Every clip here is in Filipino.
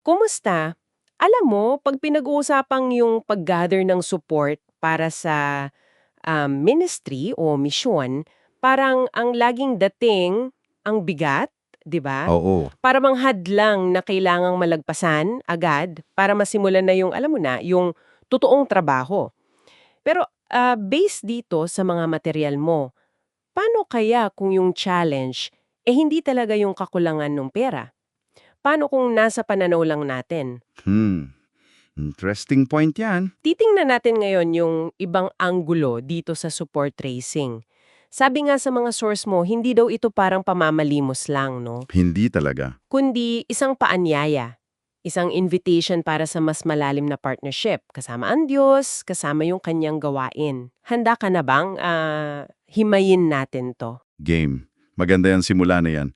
Kumusta? Alam mo, pag pinag-uusapang yung pag-gather ng support para sa um, ministry o misyon, parang ang laging dating ang bigat, 'di ba? Oo. Para mang hadlang na kailangang malagpasan agad para masimulan na yung, alam mo na, yung totoong trabaho. Pero ah, based dito sa mga material mo, paano kaya kung yung challenge eh hindi talaga yung kakulangan ng pera? Paano kung nasa pananaw lang natin? Hmm. Interesting point yan. Titingnan natin ngayon yung ibang anggulo dito sa support tracing. Sabi nga sa mga source mo, hindi daw ito parang pamamalimos lang, no? Hindi talaga. Kundi isang paanyaya. Isang invitation para sa mas malalim na partnership. Kasama ang Diyos, kasama yung kanyang gawain. Handa ka na bang ah, himayin natin to? Game. Maganda yan simula na yan.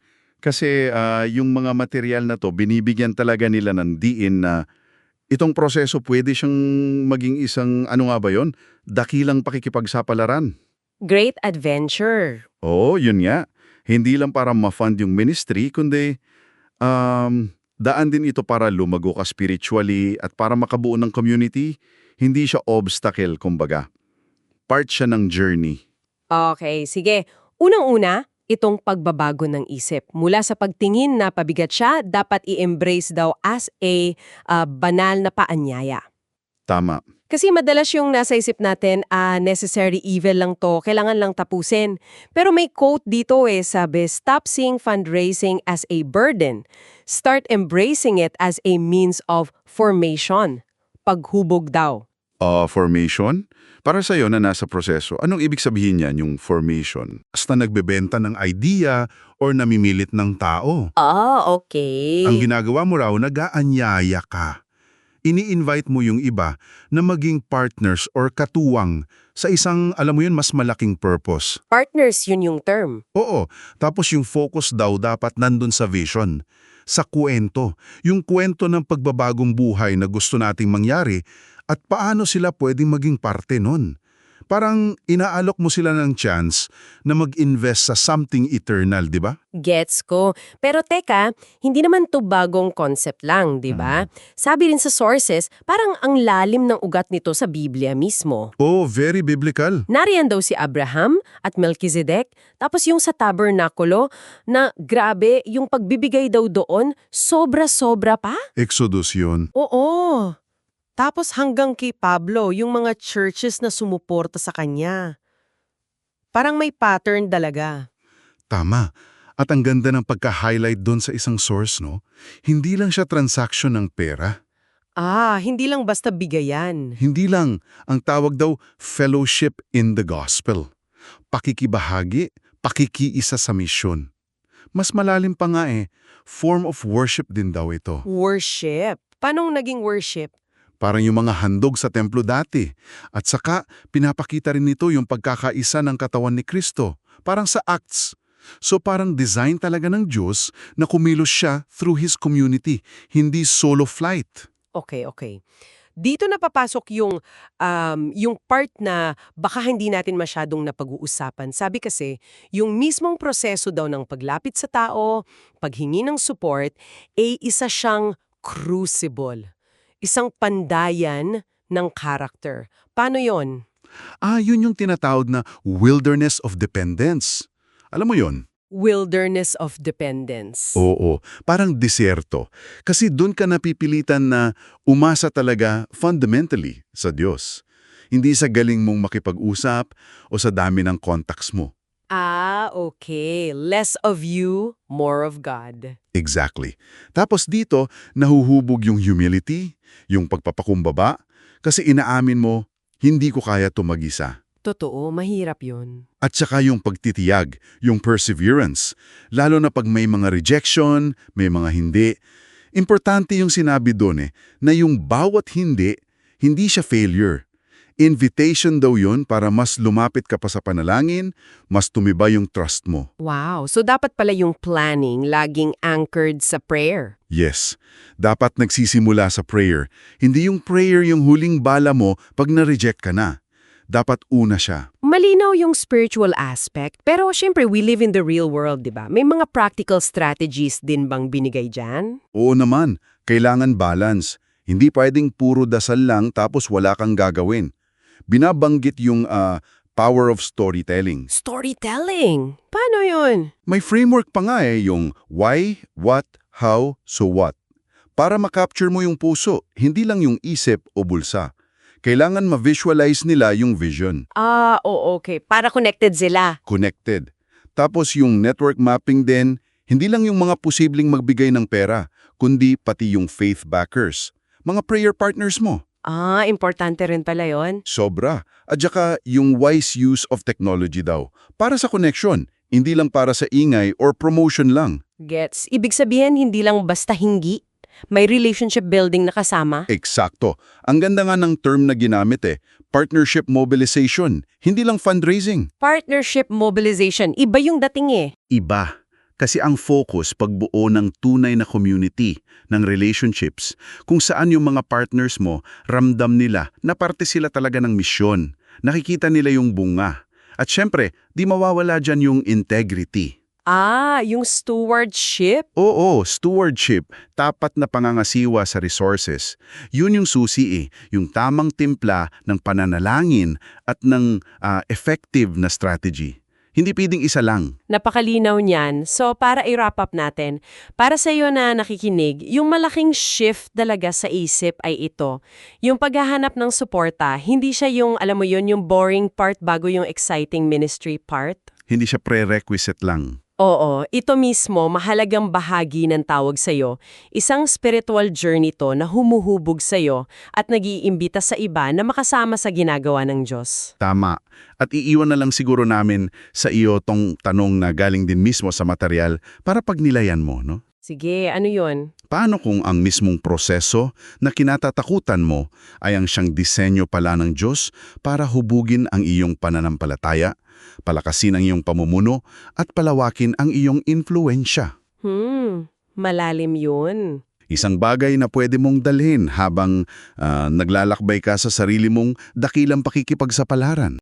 Kasi ah, yung mga material na to, binibigyan talaga nila ng diin na itong proseso pwede siyang maging isang, ano nga ba yon? Dakilang pakikipagsapalaran. Great adventure. Oo, yun nga. Hindi lang para ma-fund yung ministry, kundi um, daan din ito para lumago ka spiritually at para makabuo ng community. Hindi siya obstacle, kumbaga. Part siya ng journey. Okay, sige. Unang-una, itong pagbabago ng isip. Mula sa pagtingin na pabigat siya, dapat i-embrace daw as a ah, banal na paanyaya. Tama. Kasi madalas yung nasa isip natin, ah, necessary evil lang to, kailangan lang tapusin. Pero may quote dito eh, sabi, stop seeing fundraising as a burden. Start embracing it as a means of formation. Paghubog daw. Uh, formation? Para sa'yo na nasa proseso, anong ibig sabihin niyan yung formation? Basta nagbebenta ng idea or namimilit ng tao. Ah, okay. Ang ginagawa mo raw, nag-aanyaya ka. Ini-invite mo yung iba na maging partners or katuwang sa isang, alam mo yun, mas malaking purpose. Partners, yun yung term. Oo, tapos yung focus daw dapat nandun sa vision, sa kwento. Yung kwento ng pagbabagong buhay na gusto nating mangyari at paano sila pwedeng maging parte nun. Parang inaalok mo sila ng chance na mag-invest sa something eternal, di ba? Gets ko. Pero teka, hindi naman to bagong concept lang, di ba? Sabi rin sa sources, parang ang lalim ng ugat nito sa Biblia mismo. Oh, very biblical. Nariyan daw si Abraham at Melchizedek, tapos yung sa tabernakulo na grabe, yung pagbibigay daw doon, sobra-sobra pa? Exodus yun. Oo. Tapos hanggang kay Pablo, yung mga churches na sumuporta sa kanya. Parang may pattern talaga. Tama. At ang ganda ng pagka-highlight doon sa isang source, no? Hindi lang siya transaction ng pera. Ah, hindi lang basta bigayan. Hindi lang. Ang tawag daw, fellowship in the gospel. Pakikibahagi, pakikiisa sa misyon. Mas malalim pa nga eh, form of worship din daw ito. Worship. Paano naging worship? Parang yung mga handog sa templo dati. At saka, pinapakita rin nito yung pagkakaisa ng katawan ni Kristo. Parang sa Acts. So parang design talaga ng Diyos na kumilos siya through His community, hindi solo flight. Okay, okay. Dito na papasok yung, um, yung part na baka hindi natin masyadong napag-uusapan. Sabi kasi, yung mismong proseso daw ng paglapit sa tao, paghingi ng support, ay isa siyang crucible. Isang pandayan ng character. Paano yon? Ah, yun yung tinatawag na wilderness of dependence. Alam mo yon? Wilderness of dependence. Oo, parang disyerto. Kasi doon ka napipilitan na umasa talaga fundamentally sa Diyos. Hindi sa galing mong makipag-usap o sa dami ng contacts mo. Ah, okay. Less of you, more of God. Exactly. Tapos dito, nahuhubog yung humility, yung pagpapakumbaba, kasi inaamin mo, hindi ko kaya to mag-isa. Totoo, mahirap yun. At saka yung pagtitiyag, yung perseverance, lalo na pag may mga rejection, may mga hindi. Importante yung sinabi doon eh, na yung bawat hindi, hindi siya failure. Invitation daw yun para mas lumapit ka pa sa panalangin, mas tumibay yung trust mo. Wow, so dapat pala yung planning laging anchored sa prayer. Yes, dapat nagsisimula sa prayer. Hindi yung prayer yung huling bala mo pag na-reject ka na. Dapat una siya. Malinaw yung spiritual aspect, pero syempre we live in the real world, di ba? May mga practical strategies din bang binigay dyan? Oo naman, kailangan balance. Hindi pwedeng puro dasal lang tapos wala kang gagawin. Binabanggit yung ah, power of storytelling. Storytelling! Paano yun? May framework pa nga eh, yung why, what, how, so what. Para makapture mo yung puso, hindi lang yung isip o bulsa. Kailangan ma-visualize nila yung vision, Ah, oo, okay. Para connected sila. connected. Tapos yung network mapping din, hindi lang yung mga posibleng magbigay ng pera, kundi pati yung faith backers, mga prayer partners mo. Ah, importante rin pala yon. Sobra. At saka yung wise use of technology daw. Para sa connection, hindi lang para sa ingay or promotion lang. Gets. Ibig sabihin, hindi lang basta hingi. May relationship building na kasama. Eksakto. Ang ganda nga ng term na ginamit eh, partnership mobilization, hindi lang fundraising. Partnership mobilization. Iba yung dating eh. Iba. Kasi ang focus pagbuo ng tunay na community, ng relationships, kung saan yung mga partners mo, ramdam nila na parte sila talaga ng misyon. Nakikita nila yung bunga. At syempre, di mawawala dyan yung integrity. Ah, yung stewardship? Oo, stewardship, tapat na pangangasiwa sa resources. Yun yung susi eh, yung tamang timpla ng pananalangin at ng ah, effective na strategy. Hindi pwedeng isa lang. Napakalinaw niyan. So, para i-wrap up natin, para sa iyo na nakikinig, yung malaking shift talaga sa isip ay ito. Yung paghahanap ng suporta, hindi siya yung, alam mo yun, yung boring part bago yung exciting ministry part. Hindi siya prerequisite lang. Oo, ito mismo mahalagang bahagi ng tawag sa'yo. Isang spiritual journey to na humuhubog sa'yo at nag-iimbita sa iba na makasama sa ginagawa ng Diyos. Tama. At iiwan na lang siguro namin sa iyo tong tanong na galing din mismo sa material para pagnilayan mo, no? Sige, ano yun? Paano kung ang mismong proseso na kinatatakutan mo ay ang siyang disenyo pala ng Diyos para hubugin ang iyong pananampalataya, palakasin ang iyong pamumuno, at palawakin ang iyong influensya? Hmm, malalim yun. Isang bagay na pwede mong dalhin habang ah, naglalakbay ka sa sarili mong dakilang pakikipagsapalaran.